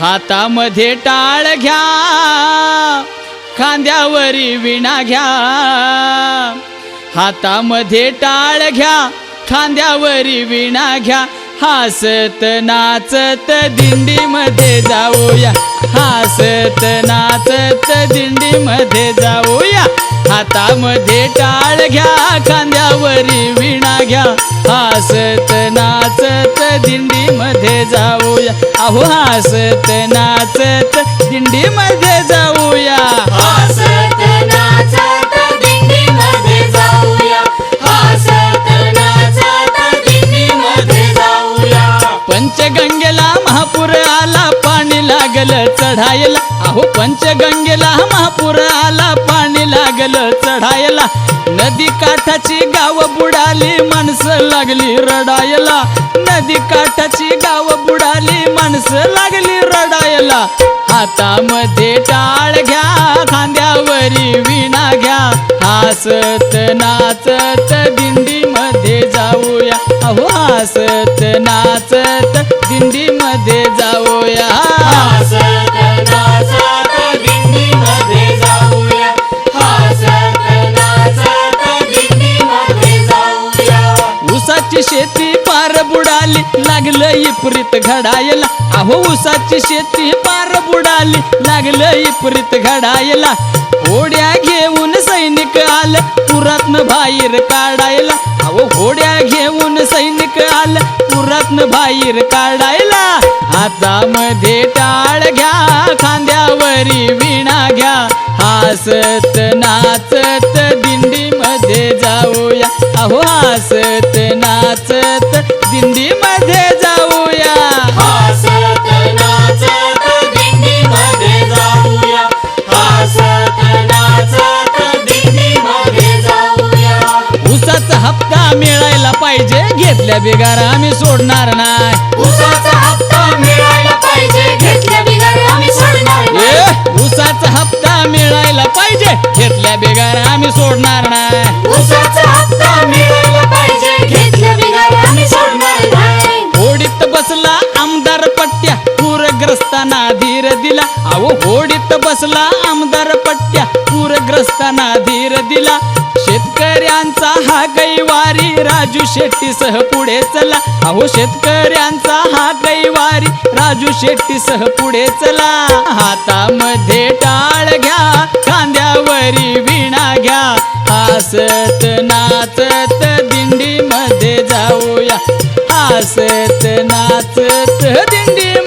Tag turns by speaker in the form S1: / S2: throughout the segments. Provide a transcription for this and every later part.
S1: हातामध्ये टाळ घ्या खांद्यावरी विणा घ्या. हातामध्ये टाळ घ्या खांद्यावरी विणा घ्या. हासत नाचत दिंडीमध्ये जाऊया. हासत नाचत दिंडीमध्ये जाऊया. हातामध्ये टाळ घ्या खांद्यावरी विणा घ्या. हसत नाचत दिंडीमध्ये जाऊया. अहो हसत नाचत दिंडीमध्ये जाऊया.
S2: हसत नाचत दिंडीमध्ये जाऊया. हसत नाचत दिंडीमध्ये जाऊया.
S1: पंचगंगेला महापूर आला पाणी लागलं चढायला. हो पंचगंगेला महापुराला पाणी लागलं चढायला. नदी काठाची गाव बुडाली माणसं लागली रडायला. नदी काठाची गाव बुडाली माणसं लागली रडायला. हातामध्ये टाळ घ्या खांद्यावरी विणा घ्या. हसत नाचत दिंडीमध्ये जाऊया. अहो हसत नाचत दिंडीमध्ये जाऊया.
S2: हसत
S1: इपरीत घडायला. अहो ऊसाची शेती पार बुडाली. लागलं इपरीत घडायला. होड्या घेऊन सैनिक आलं. पुरातन बाहेर काढायला. अहो होड्या घेऊन सैनिक आलं. पुरातन बाहेर काढायला. हातामध्ये टाळ घ्या. खांद्यावरी विणा घ्या. हसत नाचत दिंडीमध्ये जाऊया. अहो हसत नाचत दिंडी घेतल्या बिगार आम्ही सोडणार नाही.
S2: उसाचा हप्ता मिळायला पाहिजे. घेतल्या बिगर आम्ही सोडणार नाही.
S1: ए ऊसाचा हप्ता मिळायला पाहिजे. घेतल्या बिगार आम्ही सोडणार नाही.
S2: उसाचा हप्ता मिळायला पाहिजे. घेतल्या बिगर आम्ही सोडणार नाही.
S1: होडीत बसला आमदार पट्ट्या. पूरग्रस्तांना धीर दिला. अहो होडीत बसला आमदार पट्ट्या. पूरग्रस्तांना धीर दिला. शेतकऱ्यांचा हा कैवारी राजू शेट्टी सह पुढे चला. अहो शेतकऱ्यांचा हा कैवारी. राजू शेट्टी सह पुढे चला. हातामध्ये टाळ घ्या खांद्यावरी विणा घ्या. हसत नाचत दिंडीमध्ये जाऊया. हसत नाचत दिंडीमध्ये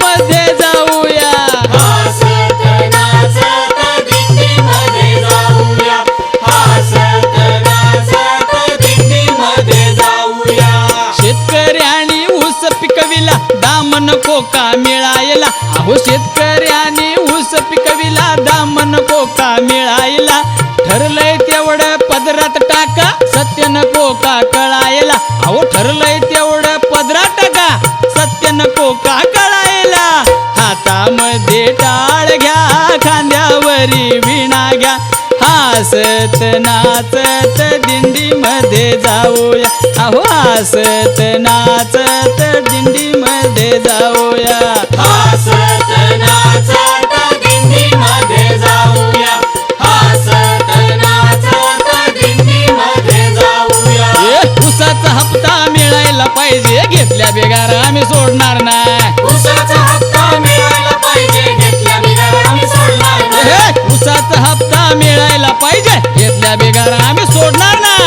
S1: दाम मिळायला? अहो शेतकऱ्याने ऊस पिकविला दामन कोका मिळायला? ठरलंय तेवढं पदरात टाका सत्यन कोका कळायला? अहो ठरलंय तेवढं पदरात टाका सत्यन कोका कळायला? हातामध्ये टाळ घ्या खांद्यावरी विणा घ्या हसत नाचत दिंडीमध्ये जाऊया. अहो हसत नाचत दिंडीमध्ये जाऊया.
S2: हसत नाचत दिंडीमध्ये जाऊया. हसत नाचत दिंडीमध्ये जाऊया.
S1: हप्ता मिळायला पाहिजे. घेतल्या बेगार आम्ही सोडणार नाही.
S2: उसाचा मिळायला पाहिजे. इथल्या बेगार आम्ही सोडणार ना